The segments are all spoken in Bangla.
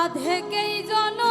আধেকেই জনমে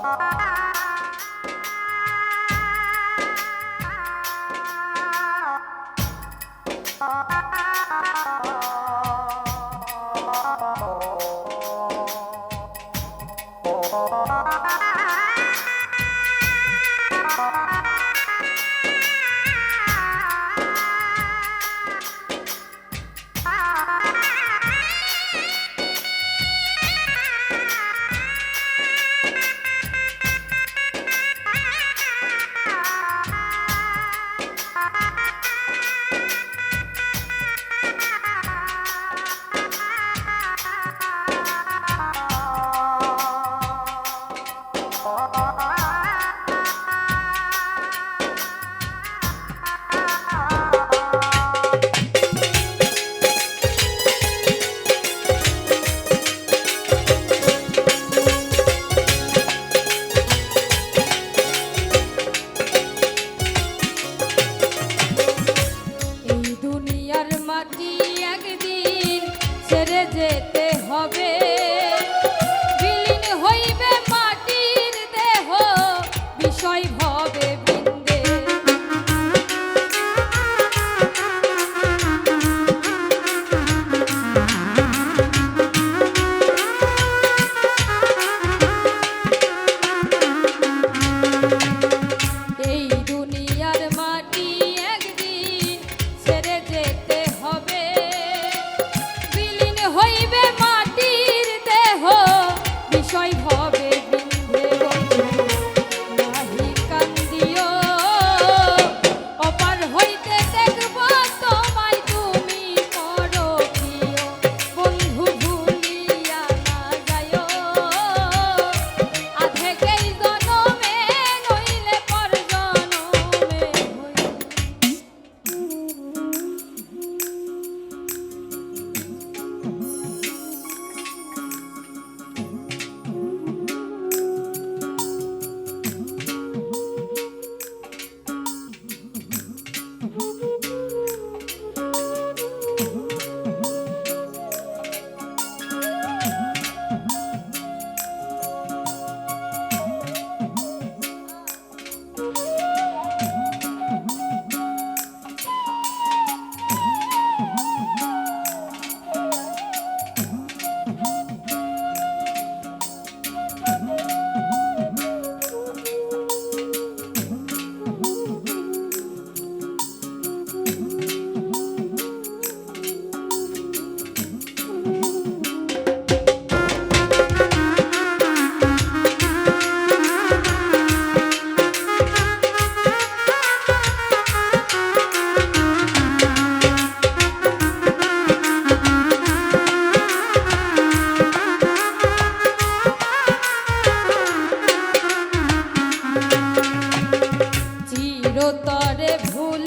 এই দুনিয়ার তরে ভুল